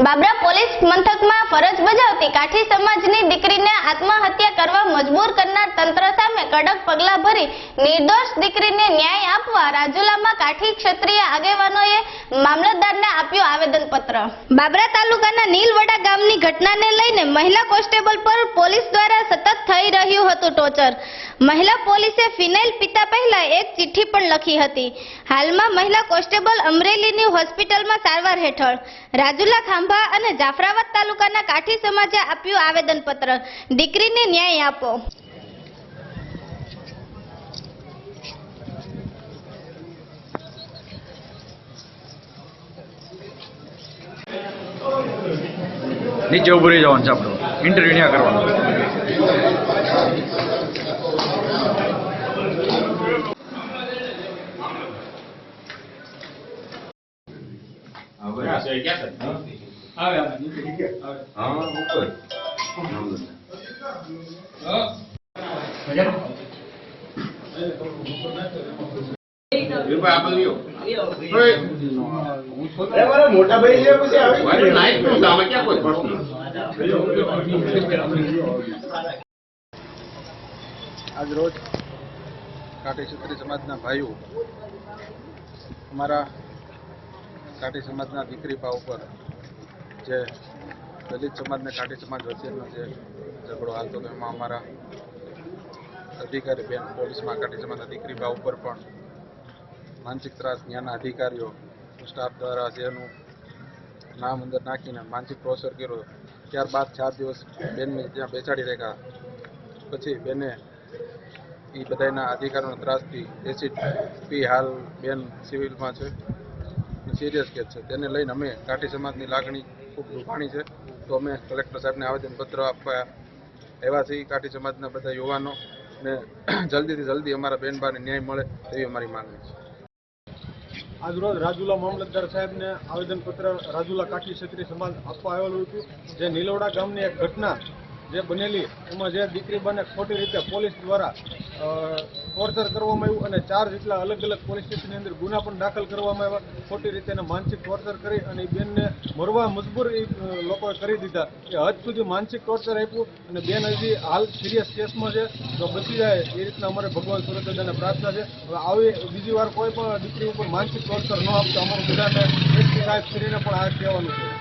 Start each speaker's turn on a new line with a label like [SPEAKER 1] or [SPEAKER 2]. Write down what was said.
[SPEAKER 1] Babra police મથકમાં ફરજ બજાવતી કાઠી સમાજની દીકરીને આત્મહત્યા કરવા મજબૂર તંત્ર સામે કડક પગલાં ભરી નિર્દોષ દીકરીને ન્યાય આપવા રાજુલામાં કાઠી ક્ષત્રિય આગેવાનોએ મામલતદારને આપ્યું આવેદનપત્ર. બાબરા તાલુકાના નીલવડા ગામની ઘટનાને લઈને મહિલા કોન્સ્ટેબલ પર પોલીસ દ્વારા સતત થઈ રહ્યું હતું ટોર્ચર મહિલા પોલીસે ફિનાઇલ પીતા પહેલા એક ચિઠ્ઠી પણ લખી હતી. હાલમાં મહિલા કોન્સ્ટેબલ અમરેલીની હોસ્પિટલમાં સારવાર હેઠળ. રાજુલા ખાંભા અને જાફરાબાદ તાલુકાના કાઠી સમાજે આપ્યું આવેદનપત્ર. દીકરીને ન્યાય આપો.
[SPEAKER 2] નીચે ઉભું રહી જવાનું છે આપણું. ઇન્ટરવ્યુ ત્યાં કરવાનું.
[SPEAKER 3] મોટા ભાઈ છે પછી આવી
[SPEAKER 4] આજ રોજ કાઠી ક્ષત્રિય સમાજના ભાઈઓ અમારા કાઠી સમાજના દીકરી ભાવ ઉપર જે દલિત સમાજને કાઠી સમાજ વચ્ચેનો જે ઝઘડો હાલતો હતો એમાં અમારા અધિકારી બેન પોલીસમાં કાઠી સમાજના દીકરી ભાવ ઉપર પણ માનસિક ત્રાસ ત્યાંના અધિકારીઓ સ્ટાફ દ્વારા જેનું નામ અંદર નાખીને માનસિક ટોર્ચર કર્યો. ત્યારબાદ ચાર દિવસ બેનને ત્યાં બેસાડી રાખ્યા. પછી બેને એ બધાના અધિકારોના ત્રાસથી એસિડ પી હાલ બેન સિવિલમાં છે. સિરિયસ કેસ છે. તેને લઈને અમે કાઠી સમાજની લાગણી ખૂબ દુખાણી છે. તો અમે કલેક્ટર સાહેબને આવેદનપત્ર આપવા એવા છે કાઠી સમાજના બધા યુવાનો ને જલ્દીથી જલ્દી અમારા બેનબાને ન્યાય મળે તેવી અમારી માંગણી છે.
[SPEAKER 5] આજરોજ રાજુલા મામલતદાર સાહેબને આવેદનપત્ર રાજુલા કાઠી ક્ષત્રિય સમાજ આપવા આવેલું હતું. જે નીલોડા ગામની એક ઘટના જે બનેલી, એમાં જે દીકરી બને ખોટી રીતે પોલીસ દ્વારા ટોર્ચર કરવામાં આવ્યું અને ચાર જેટલા અલગ અલગ પોલીસ સ્ટેશનની અંદર ગુના પણ દાખલ કરવામાં આવ્યા. ખોટી રીતે માનસિક ટોર્ચર કરી અને એ બેનને મરવા મજબૂર એ લોકોએ કરી દીધા. એ હદ સુધી માનસિક ટોર્ચર આપ્યું અને બેન હજી હાલ સિરિયસ કેસમાં છે. તો બચી જાય એ રીતના અમારે ભગવાન સુરતદાદાને પ્રાર્થના છે. હવે આવી બીજી વાર કોઈ પણ દીકરી ઉપર માનસિક ટોર્ચર ન આપતા અમારું બધાને સાહેબ શ્રીને પણ આ કહેવાનું છે.